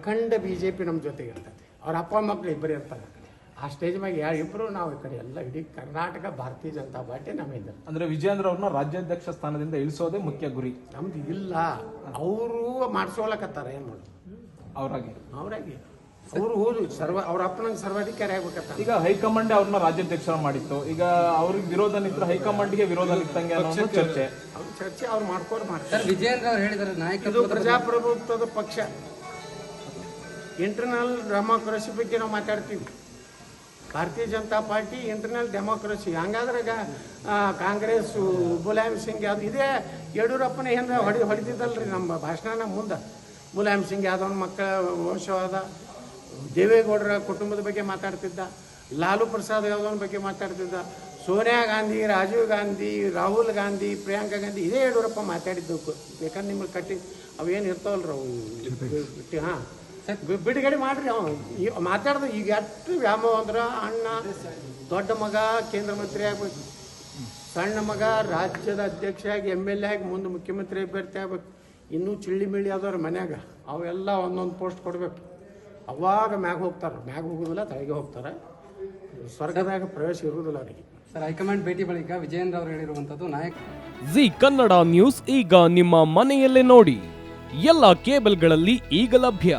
ಅಖಂಡ B J P ನಮ್ಮ ಜೊತೆಗೆ ಇರ್ತದೆ ಅವ್ರ ಅಪ್ಪ ಮಕ್ಕಳು ಇಬ್ಬರು ಇರ್ತಾರೆ. ಆ ಸ್ಟೇಜ್ ಮ್ಯಾಗ ಯಾರು ಇಬ್ಬರು ನಾವು ಈ ಕಡೆ ಎಲ್ಲ ಇಡೀ ಕರ್ನಾಟಕ ಭಾರತೀಯ ಜನತಾ ಪಾರ್ಟಿ ನಮ್ಮಿಂದ ಅಂದ್ರೆ ವಿಜೇಂದ್ರ ಅವ್ರನ್ನ ರಾಜ್ಯಾಧ್ಯಕ್ಷ ಸ್ಥಾನದಿಂದ ಇಳಿಸೋದೇ ಮುಖ್ಯ ಗುರಿ. ನಮ್ದು ಇಲ್ಲ. ಅವರು ಮಾಡಿಸ್ಕೊಳಕತ್ತಾರ ಏನು ಮಾಡೋದು? ಅವರಾಗಿ. ಅವ್ರಾಗಿ. ಅವರು ಹೋದ್ರು ಸರ್ವ ಅವ್ರ ಅಪ್ಪನ ಸರ್ವಾಧಿಕಾರಿ ಆಗ್ಬೇಕತ್ತ ಈಗ ಹೈಕಮಾಂಡ್ ಅವ್ರನ್ನ ರಾಜ್ಯಾಧ್ಯಕ್ಷ ಮಾಡಿತ್ತು. ಈಗ ಅವ್ರಿಗೆ ವಿರೋಧ ನಿಂತ್ರ ಹೈಕಮಾಂಡ್ಗೆ ವಿರೋಧ ನಿಂತಂಗೆ ಅನ್ನೋ ಒಂದು ಚರ್ಚೆ ಅವ್ರ ಚರ್ಚೆ. ಅವ್ರು ಮಾಡ್ಕೊಂಡು ಮಾಡ್ತಾರೆ. ಸರ್ ವಿಜಯೇಂದ್ರ ಅವ್ರು ಹೇಳಿದಾರೆ ನಾಯಕ ಪ್ರಜಾಪ್ರಭುತ್ವದ ಪಕ್ಷ. ಇಂಟರ್ನಲ್ ಡೆಮೋಕ್ರಸಿ ಬಗ್ಗೆ ನಾವು ಮಾತಾಡ್ತೀವಿ. Bharatiya Janata party internal democracy ಹಂಗಾದ್ರಾಗ Congress Mulayam Singh ಯಾವ್ದು ಇದೇ? ಯಡಿಯೂರಪ್ಪನ ಹಿಂದೆ ಹೊಡಿ ಹೊಡಿತಿದ್ದಲ್ರಿ ನಮ್ಮ ಭಾಷಣನ ಮುಂದೆ. ಮುಲಾಯಂ ಸಿಂಗ್ ಯಾದವನ ಮಕ್ಕಳ ವಂಶವಾದ ದೇವೇಗೌಡರ ಕುಟುಂಬದ ಬಗ್ಗೆ ಮಾತಾಡ್ತಿದ್ದ ಲಾಲು ಪ್ರಸಾದ್ ಯಾದವನ ಬಗ್ಗೆ ಮಾತಾಡ್ತಿದ್ದ ಸೋನಿಯಾ ಗಾಂಧಿ ರಾಜೀವ್ ಗಾಂಧಿ ರಾಹುಲ್ ಗಾಂಧಿ ಪ್ರಿಯಾಂಕಾ ಗಾಂಧಿ ಇದೇ ಯಡಿಯೂರಪ್ಪ ಮಾತಾಡಿದ್ದು ಬೇಕಂದ್ರೆ ನಿಮ್ಗೆ ಕಟ್ಟಿ ಅವೇನು ಇರ್ತಾವಲ್ರಿ ಅವು? ಹಾಂ. ಬಿಡುಗಡೆ ಮಾಡ್ರಿ ಅವ ಈ- ಮಾತಾಡ್ದ ಈಗ ಎಷ್ಟು ವ್ಯಾಮೋಹ ಅಂದ್ರೆ ಅಣ್ಣ ದೊಡ್ಡ ಮಗ ಕೇಂದ್ರ ಮಂತ್ರಿ ಆಗ್ಬೇಕು. ಸಣ್ಣ ಮಗ ರಾಜ್ಯದ ಅಧ್ಯಕ್ಷ ಆಗಿ ಎಂ ಎಲ್ ಎ ಆಗಿ ಮುಂದೆ ಮುಖ್ಯಮಂತ್ರಿ ಅಭ್ಯರ್ಥಿ ಆಗ್ಬೇಕು. ಇನ್ನೂ ಚಿಳ್ಳಿ ಮಿಳ್ಳಿ ಆದವ್ರ ಮನ್ಯಾಗ. ಅವೆಲ್ಲ ಒಂದೊಂದು ಪೋಸ್ಟ್ ಕೊಡ್ಬೇಕು. ಅವಾಗ ಮ್ಯಾಗ ಹೋಗ್ತಾರೆ. ಮ್ಯಾಗ ಹೋಗೋದಿಲ್ಲ ತಳಗೆ ಹೋಗ್ತಾರೆ. ಸ್ವರ್ಗದಾಗ ಪ್ರವೇಶ ಇರುವುದಿಲ್ಲ ಅವರಿಗೆ. ಸರ್ ಹೈಕಮಾಂಡ್ ಭೇಟಿ ಬಳಿಕ ವಿಜಯೇಂದ್ರ ಅವರು ಹೇಳಿರುವಂತದ್ದು ನಾಯಕ. ಜಿ ಕನ್ನಡ ನ್ಯೂಸ್ ಈಗ ನಿಮ್ಮ ಮನೆಯಲ್ಲೇ ನೋಡಿ. ಎಲ್ಲ ಕೇಬಲ್ಗಳಲ್ಲಿ ಈಗ ಲಭ್ಯ.